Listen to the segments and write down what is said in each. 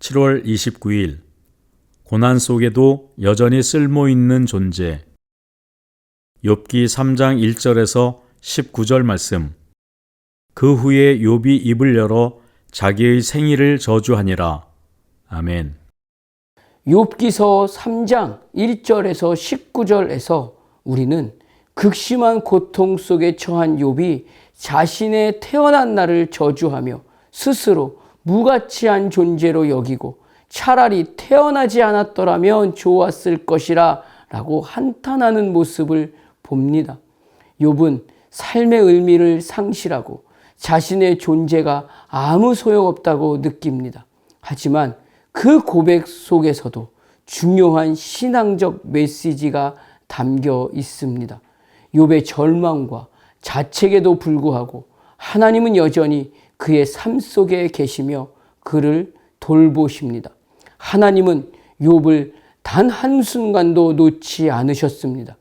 7월 29일 고난 속에도 여전히 쓸모 있는 존재. 욥기 3장 1절에서 19절 말씀. 그 후에 욥이 입을 열어 자기의 생일을 저주하니라. 아멘. 욥기서 3장 1절에서 19절에서 우리는 극심한 고통 속에 처한 욥이 자신의 태어난 날을 저주하며 스스로 무가치한 존재로 여기고 차라리 태어나지 않았더라면 좋았을 것이라 라고 한탄하는 모습을 봅니다. 욥은 삶의 의미를 상실하고 자신의 존재가 아무 소용없다고 느낍니다. 하지만 그 고백 속에서도 중요한 신앙적 메시지가 담겨 있습니다. 욥의 절망과 자책에도 불구하고 하나님은 여전히 그의 삶 속에 계시며 그를 돌보십니다. 하나님은 욥을 단 한순간도 놓지 않으셨습니다.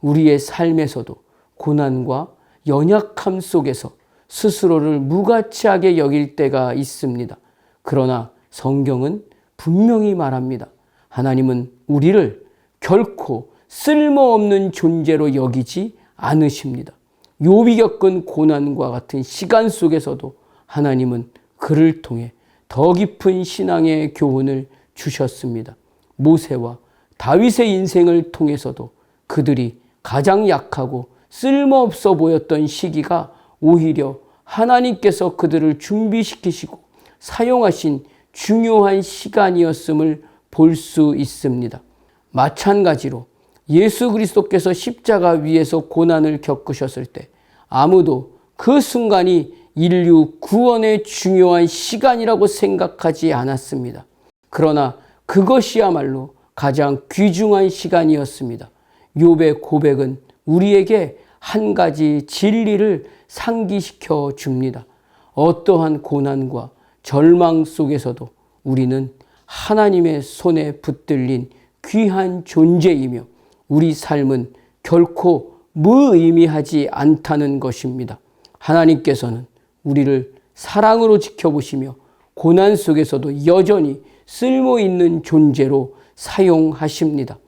우리의 삶에서도 고난과 연약함 속에서 스스로를 무가치하게 여길 때가 있습니다. 그러나 성경은 분명히 말합니다. 하나님은 우리를 결코 쓸모없는 존재로 여기지 않으십니다. 욥이 겪은 고난과 같은 시간 속에서도 하나님은 그를 통해 더 깊은 신앙의 교훈을 주셨습니다. 모세와 다윗의 인생을 통해서도 그들이 가장 약하고 쓸모없어 보였던 시기가 오히려 하나님께서 그들을 준비시키시고 사용하신 중요한 시간이었음을 볼 수 있습니다. 마찬가지로 예수 그리스도께서 십자가 위에서 고난을 겪으셨을 때 아무도 그 순간이 인류 구원의 중요한 시간이라고 생각하지 않았습니다. 그러나 그것이야말로 가장 귀중한 시간이었습니다. 욥의 고백은 우리에게 한 가지 진리를 상기시켜 줍니다. 어떠한 고난과 절망 속에서도 우리는 하나님의 손에 붙들린 귀한 존재이며 우리 삶은 결코 무의미하지 않다는 것입니다. 하나님께서는 우리를 사랑으로 지켜보시며 고난 속에서도 여전히 쓸모 있는 존재로 사용하십니다.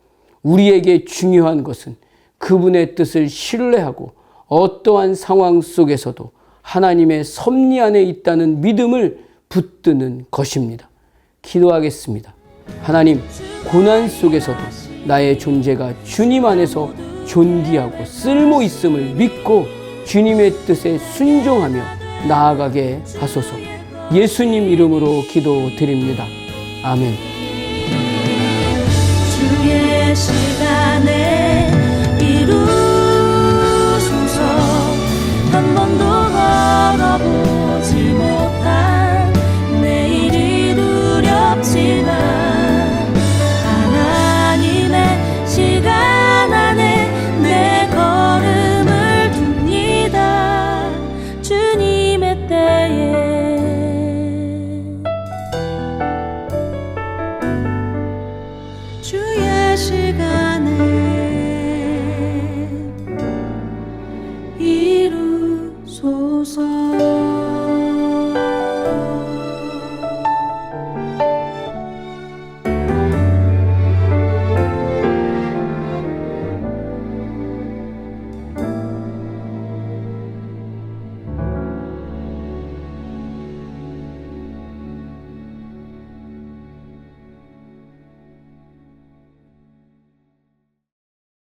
우리에게 중요한 것은 그분의 뜻을 신뢰하고 어떠한 상황 속에서도 하나님의 섭리 안에 있다는 믿음을 붙드는 것입니다. 기도하겠습니다. 하나님, 고난 속에서도 나의 존재가 주님 안에서 존귀하고 쓸모 있음을 믿고 주님의 뜻에 순종하며 나아가게 하소서. 예수님 이름으로 기도드립니다. 아멘. 한 번도 걸어보지 못.